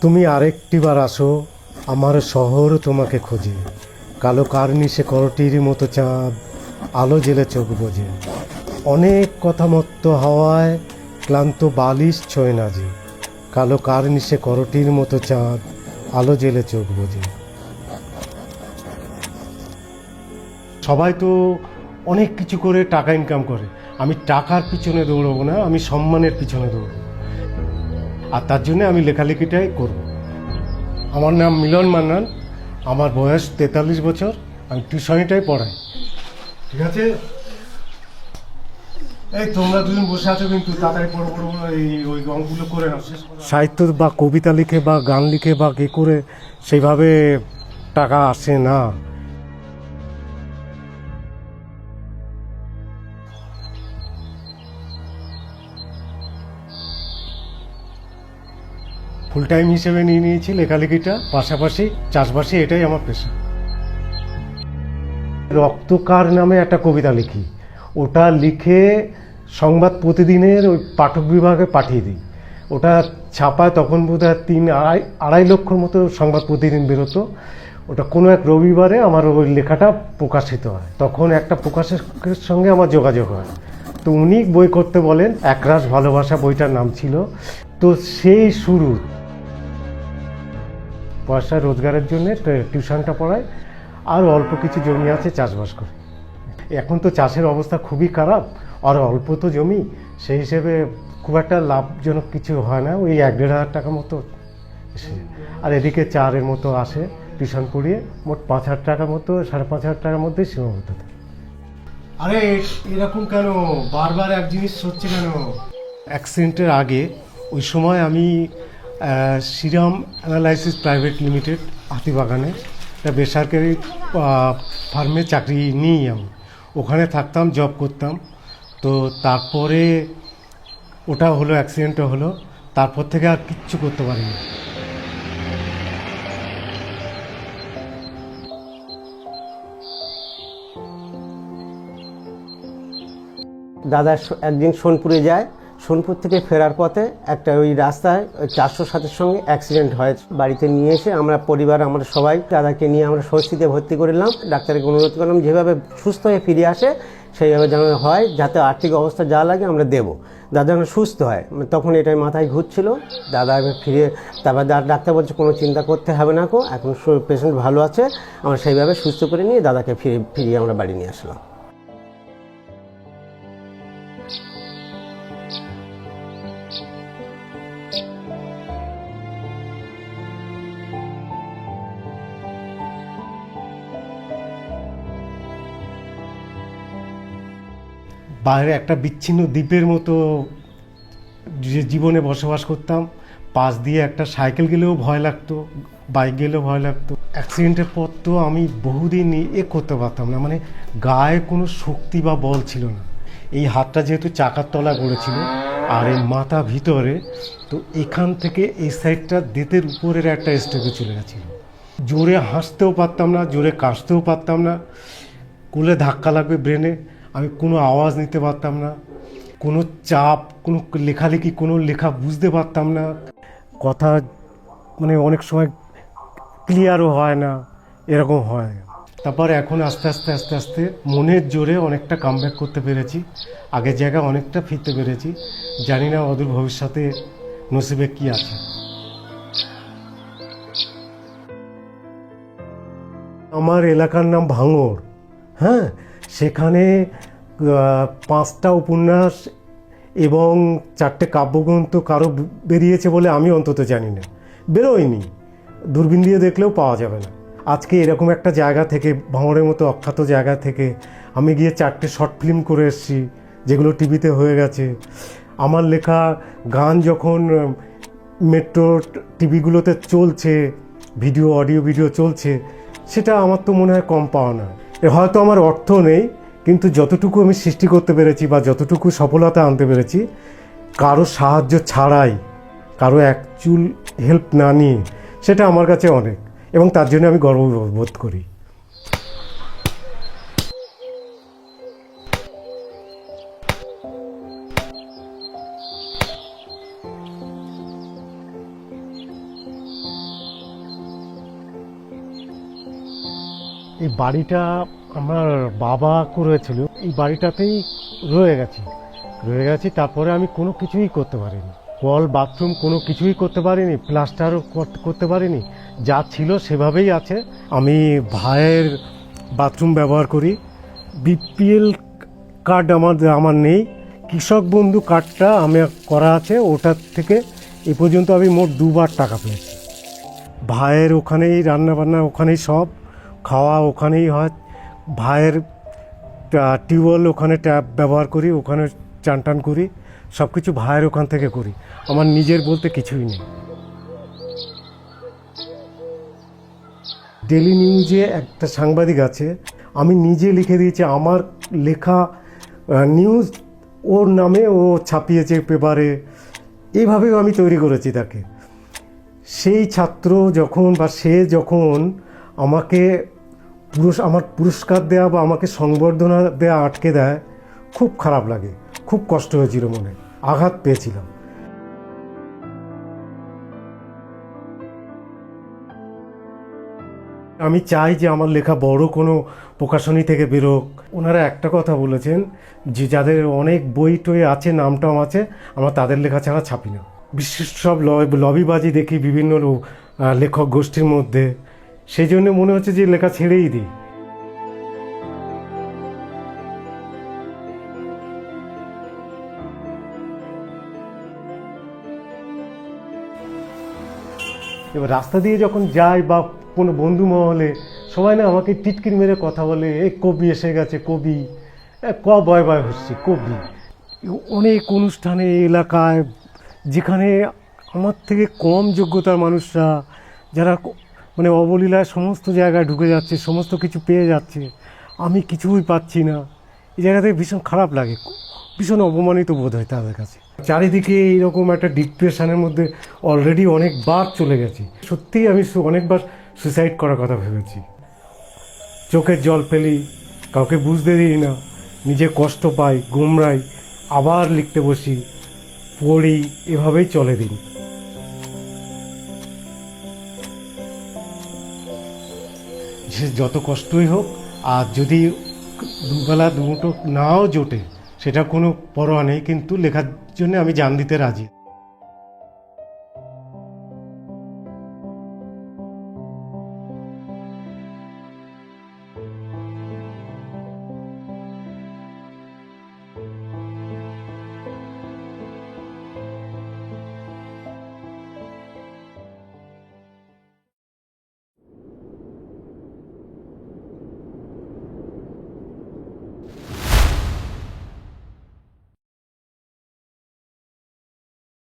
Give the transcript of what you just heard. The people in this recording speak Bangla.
তুমি আরেকটিবার আসো, আমার শহর তোমাকে খোঁজে। কালো কার্নিশে করটির মতো চাঁদ, আলো জেলে চোখ বোঝে। অনেক কথা মত্ত হাওয়ায় ক্লান্ত বালিশ ছয় না যে কালো কার্নিশে করটির মতো চাঁদ, আলো জেলে চোখ বোঝে। সবাই তো অনেক কিছু করে টাকা ইনকাম করে। আমি টাকার পিছনে দৌড়বো না, আমি সম্মানের পিছনে দৌড়বো। আর তার জন্য আমি লেখালেখিটাই করব। আমার নাম মিলন মান্নান। আমার বয়স তেতাল্লিশ বছর। আমি টিউশনিটাই পড়াই। ঠিক আছে? এই তোমরা দুজন বসে আছো কিন্তু তাড়াতাড়ি বড় বড় এই, ওই করে নাও। সাহিত্য বা কবিতা লিখে বা গান লিখে বা কে করে সেইভাবে টাকা আসে না। ফুল টাইম হিসেবে নিয়ে নিয়েছি লেখালেখিটা পাশাপাশি চাষবাসে এটাই আমার পেশা রক্তকার নামে একটা কবিতা লিখি। ওটা লিখে সংবাদ প্রতিদিনের ওই পাঠক বিভাগে পাঠিয়ে দিই। ওটা ছাপায় তখন বোধ হয় তিন আড়াই আড়াই লক্ষর মতো সংবাদ প্রতিদিন বেরোতো। ওটা কোনো এক রবিবারে আমার ওই লেখাটা প্রকাশিত হয়। তখন একটা প্রকাশকের সঙ্গে আমার যোগাযোগ হয়। তো উনি বই করতে বলেন, একরাশ ভালোবাসা বইটার নাম ছিল। তো সেই শুরু পয়সা রোজগারের জন্য টিউশনটা পড়াই আর অল্প কিছু জমি আছে চাষবাস করে। এখন তো চাষের অবস্থা খুবই খারাপ আর অল্প তো জমি সেই হিসেবে খুব একটা লাভজনক কিছু হয় না ওই এক দেড় হাজার টাকা মতো আর এদিকে চারের মতো আসে টিউশন পড়িয়ে মোট পাঁচ হাজার টাকার মতো সাড়ে পাঁচ হাজার টাকার মধ্যেই সীমাবদ্ধ থাকে। আরে এরকম কেন? বারবার এক জিনিস হচ্ছে কেন? অ্যাক্সিডেন্টের আগে ওই সময় আমি শ্রীরাম অ্যানালাইসিস প্রাইভেট লিমিটেড, হাতিবাগানে। একটা বেসরকারি ফার্মে চাকরি নিই আমি। ওখানে থাকতাম জব করতাম। তো তারপরে ওটা হলো অ্যাক্সিডেন্টটা হলো। তারপর থেকে আর কিচ্ছু করতে পারিনি। দাদা একদিন সোনপুরে যায়। সোনপুর থেকে ফেরার পথে একটা ওই রাস্তায় ওই চারশো সাতের সঙ্গে অ্যাক্সিডেন্ট হয়। বাড়িতে নিয়ে এসে আমরা পরিবার, আমরা সবাই দাদাকে নিয়ে আমরা স্বস্তিতে ভর্তি করলাম ডাক্তারকে অনুরোধ করলাম, যেভাবে সুস্থ হয়ে ফিরে আসে, সেইভাবে যেন হয়, যাতে আর্থিক অবস্থা যা লাগে আমরা দেবো। দাদা যেন সুস্থ হয়। তখন এটাই মাথায় ঘুরছিল। দাদা ফিরে, তারপর দা- ডাক্তার বলছে, কোনো চিন্তা করতে হবে না কো এখন পেশেন্ট ভালো আছে। আমরা সেইভাবে সুস্থ করে নিয়ে দাদাকে ফিরে, ফিরিয়ে আমরা বাড়ি নিয়ে আসলাম। বাইরে একটা বিচ্ছিন্ন দ্বীপের মতো যে জীবনে বসবাস করতাম, পাশ দিয়ে একটা সাইকেল গেলেও ভয় লাগতো, বাইক গেলেও ভয় লাগতো। অ্যাক্সিডেন্টের পর তো আমি বহুদিন এ করতে পারতাম না মানে গায়ে কোনো শক্তি বা বল ছিল না। এই হাতটা যেহেতু চাকার তলা গড়েছিল আর এই মাথা ভিতরে, তো এখান থেকে এই সাইডটা দেতের উপরের একটা স্টেপে চলে গেছিল। জোরে হাসতেও পারতাম না, জোরে কাশতেও পারতাম না, কুলে ধাক্কা লাগবে ব্রেনে আমি কোনো আওয়াজ নিতে পারতাম না, কোনো চাপ, কোনো লেখালেখি, কোনো লেখা বুঝতে পারতাম না। কথা মানে অনেক সময় ক্লিয়ারও হয় না, এরকম হয়। তারপর এখন আস্তে আস্তে আস্তে আস্তে মনের জোরে অনেকটা কামব্যাক করতে পেরেছি, আগের জায়গায় অনেকটা ফিরতে পেরেছি। জানি না অদূর ভবিষ্যতে নসিবে কি আছে। আমার এলাকার নাম ভাঙর হ্যাঁ? সেখানে পাঁচটা উপন্যাস এবং চারটে কাব্যগ্রন্থ কারও বেরিয়েছে বলে আমি অন্তত জানি না। বেরোয়নি। দূরবীন দিয়ে দেখলেও পাওয়া যাবে না। আজকে এরকম একটা জায়গা থেকে ভাঙরের মতো অখ্যাত জায়গা থেকে আমি গিয়ে চারটে শর্ট ফিল্ম করে এসেছি, যেগুলো টিভিতে হয়ে গেছে। আমার লেখা গান যখন মেট্রো টিভিগুলোতে চলছে, ভিডিও, অডিও, ভিডিও চলছে, সেটা আমার তো মনে হয় কম পাওয়া না হয়তো আমার অর্থ নেই কিন্তু যতটুকু আমি সৃষ্টি করতে পেরেছি বা যতটুকু সফলতা আনতে পেরেছি, কারও সাহায্য ছাড়াই, কারও অ্যাকচুয়াল হেল্প না নিয়ে, সেটা আমার কাছে অনেক এবং তার জন্য আমি গর্ববোধ করি। এই বাড়িটা আমার বাবা করেছিল, এই বাড়িটাতেই রয়ে গেছি। রয়ে গেছি, তারপরে আমি কোনো কিছুই করতে পারিনি। কল বাথরুম কোনো কিছুই করতে পারিনি, প্লাস্টারও কর- করতে পারিনি। যা ছিল সেভাবেই আছে। আমি ভাইয়ের বাথরুম ব্যবহার করি। বিপিএল কার্ড আমার আমার নেই। কৃষক বন্ধু কার্ডটা আমি করা আছে ওটার থেকে এ পর্যন্ত আমি মোট দুবার টাকা পেয়েছি। ভাইয়ের ওখানেই রান্না বান্না ওখানেই সব। খাওয়া ওখানেই হয়। ভাইয়ের টিউবওয়েল ওখানে ট্যাপ ব্যবহার করি, ওখানে চান টান করি সব কিছু ভাইয়ের ওখান থেকে করি। আমার নিজের বলতে কিছুই নেই। ডেলি নিউজে একটা সাংবাদিক আছে, আমি নিজে লিখে দিয়েছি, আমার লেখা নিউজ ওর নামে ও ছাপিয়েছে পেপারে এইভাবেও আমি তৈরি করেছি তাকে। সেই ছাত্র যখন বা সে যখন আমাকে পুরস আমার পুরস্কার দেওয়া বা আমাকে সংবর্ধনা দেয়া আটকে দেয়, খুব খারাপ লাগে। খুব কষ্ট হয়েছিল মনে আঘাত পেয়েছিলাম। আমি চাই যে আমার লেখা বড় কোনো প্রকাশনী থেকে বেরোক। ওনারা একটা কথা বলেছেন যে, যাদের অনেক বই টই আছে নামটাম আছে, আমরা তাদের লেখা ছাড়া ছাপি না। বিশেষ সব লবিবাজি দেখি বিভিন্ন লেখক গোষ্ঠীর মধ্যে। সেই জন্য মনে হচ্ছে যে লেখা ছেড়েই দিই। এবার রাস্তা দিয়ে যখন যাই বা কোনো বন্ধু মহলে, সবাই না আমাকে টিটকির মেরে কথা বলে এই কবি এসে গেছে, কবি। ক বয় বয় হচ্ছে, কবি। অনেক অনুষ্ঠানে এলাকায়, যেখানে আমার থেকে কম যোগ্যতার মানুষরা, যারা মানে অবলীলায় সমস্ত জায়গায় ঢুকে যাচ্ছে, সমস্ত কিছু পেয়ে যাচ্ছে। আমি কিছুই পাচ্ছি না। এই জায়গাতে ভীষণ খারাপ লাগে। ভীষণ অপমানিত বোধ হয় তাদের কাছে। চারিদিকে এইরকম একটা ডিপ্রেশনের মধ্যে অলরেডি অনেকবার চলে গেছি। সত্যিই আমি অনেকবার সুইসাইড করার কথা ভেবেছি। চোখের জল ফেলি, কাউকে বুঝতে দিই না। নিজে কষ্ট পাই, গুমরাই, আবার লিখতে বসি, পড়ি, এভাবেই চলে দিন। যত কষ্টই হোক, আর যদি দুবেলা দুমুটো নাও জোটে সেটা কোনো পরোয়া নেই, কিন্তু লেখার জন্য আমি জান দিতে রাজি।